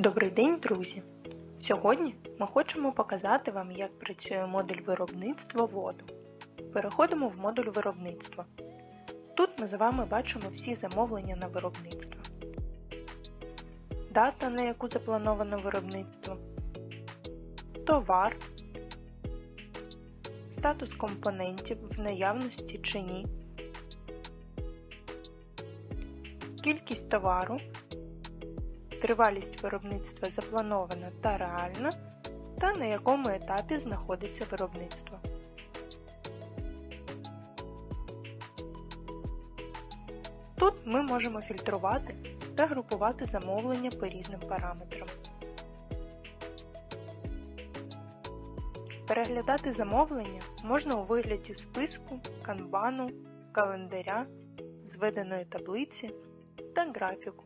Добрий день, друзі! Сьогодні ми хочемо показати вам, як працює модуль виробництва воду. Переходимо в модуль виробництва. Тут ми з вами бачимо всі замовлення на виробництво, дата, на яку заплановано виробництво, товар, статус компонентів в наявності чи ні, кількість товару тривалість виробництва запланована та реальна, та на якому етапі знаходиться виробництво. Тут ми можемо фільтрувати та групувати замовлення по різним параметрам. Переглядати замовлення можна у вигляді списку, канбану, календаря, зведеної таблиці та графіку.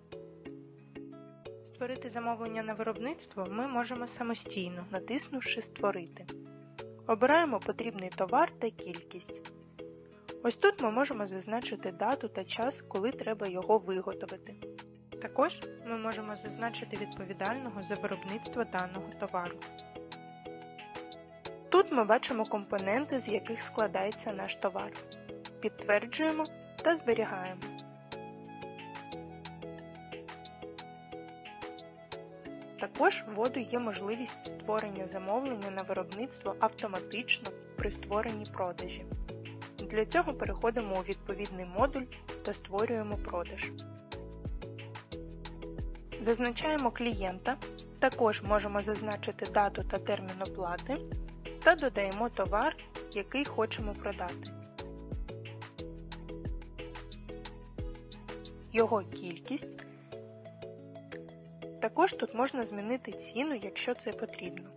Створити замовлення на виробництво ми можемо самостійно, натиснувши Створити. Обираємо потрібний товар та кількість. Ось тут ми можемо зазначити дату та час, коли треба його виготовити. Також ми можемо зазначити відповідального за виробництво даного товару. Тут ми бачимо компоненти, з яких складається наш товар. Підтверджуємо та зберігаємо. Також в воду є можливість створення замовлення на виробництво автоматично при створенні продажі. Для цього переходимо у відповідний модуль та створюємо продаж. Зазначаємо клієнта, також можемо зазначити дату та термін оплати та додаємо товар, який хочемо продати. Його кількість також тут можна змінити ціну, якщо це потрібно.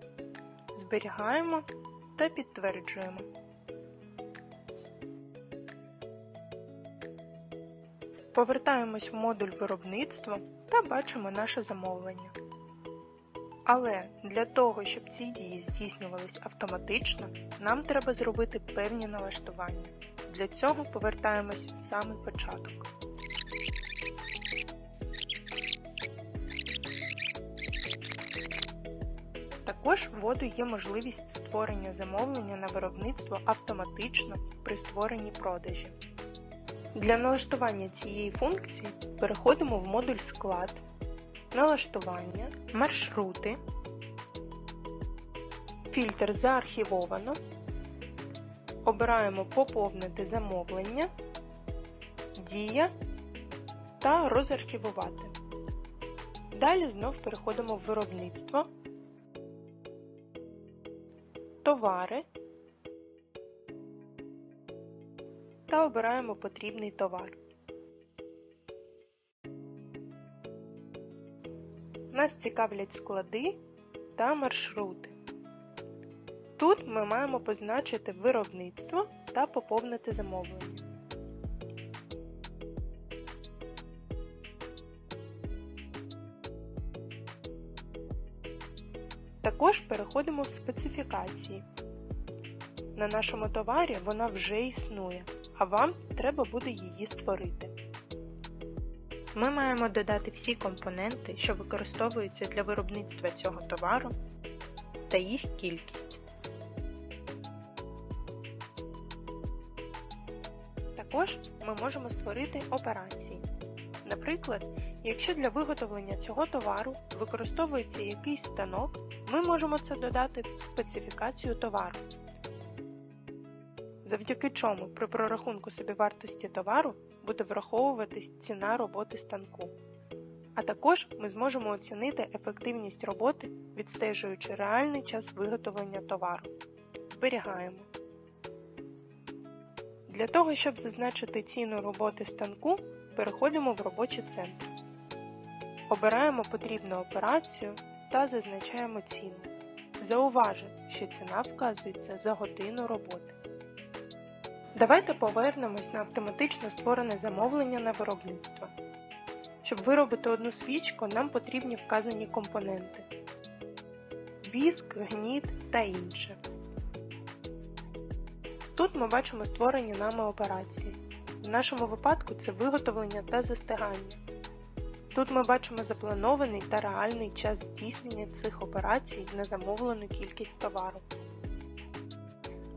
Зберігаємо та підтверджуємо. Повертаємось в модуль виробництва та бачимо наше замовлення. Але для того, щоб ці дії здійснювались автоматично, нам треба зробити певні налаштування. Для цього повертаємось в самий початок. Також в воду є можливість створення замовлення на виробництво автоматично при створенні продажі. Для налаштування цієї функції переходимо в модуль Склад, Налаштування, Маршрути, Фільтр Заархівовано, обираємо Поповнити замовлення, Дія та Розархівувати. Далі знов переходимо в виробництво Товари та обираємо потрібний товар. Нас цікавлять склади та маршрути. Тут ми маємо позначити виробництво та поповнити замовлення. Також переходимо в специфікації. На нашому товарі вона вже існує, а вам треба буде її створити. Ми маємо додати всі компоненти, що використовуються для виробництва цього товару, та їх кількість. Також ми можемо створити операції. Наприклад, якщо для виготовлення цього товару використовується якийсь станок, ми можемо це додати в специфікацію товару, завдяки чому при прорахунку собівартості товару буде враховуватись ціна роботи станку. А також ми зможемо оцінити ефективність роботи, відстежуючи реальний час виготовлення товару. Зберігаємо. Для того, щоб зазначити ціну роботи станку, переходимо в робочий центр. Обираємо потрібну операцію та зазначаємо ціну. Зауважу, що ціна вказується за годину роботи. Давайте повернемось на автоматично створене замовлення на виробництво. Щоб виробити одну свічку, нам потрібні вказані компоненти віск, гніт та інше. Тут ми бачимо створені нами операції. В нашому випадку це виготовлення та застигання. Тут ми бачимо запланований та реальний час здійснення цих операцій на замовлену кількість товару.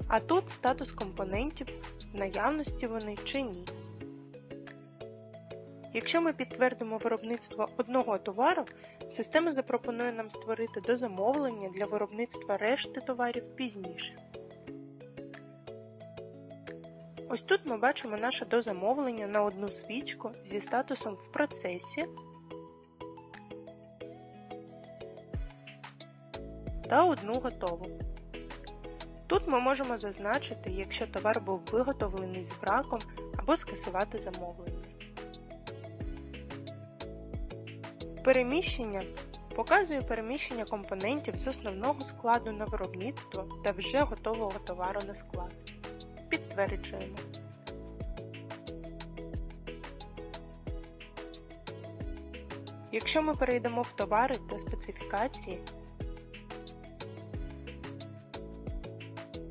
А тут статус компонентів, наявності вони чи ні. Якщо ми підтвердимо виробництво одного товару, система запропонує нам створити дозамовлення для виробництва решти товарів пізніше. Ось тут ми бачимо наше дозамовлення на одну свічку зі статусом в процесі та одну готову. Тут ми можемо зазначити, якщо товар був виготовлений з браком або скасувати замовлення. Переміщення показує переміщення компонентів з основного складу на виробництво та вже готового товару на склад. Підтверджуємо. Якщо ми перейдемо в товари та специфікації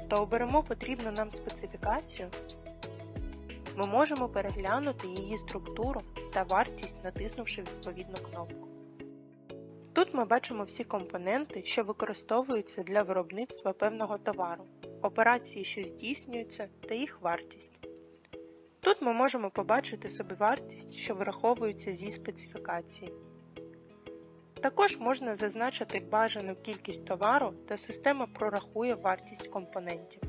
та оберемо потрібну нам специфікацію, ми можемо переглянути її структуру та вартість, натиснувши відповідну кнопку. Тут ми бачимо всі компоненти, що використовуються для виробництва певного товару, операції, що здійснюються, та їх вартість. Тут ми можемо побачити собівартість, що враховується зі специфікації. Також можна зазначити бажану кількість товару та система прорахує вартість компонентів.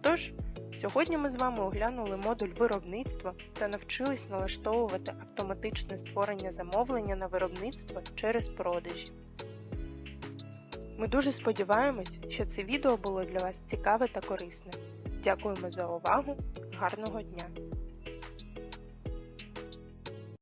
Тож, сьогодні ми з вами оглянули модуль виробництва та навчились налаштовувати автоматичне створення замовлення на виробництво через продажі. Ми дуже сподіваємось, що це відео було для вас цікаве та корисне. Дякуємо за увагу! Гарного дня!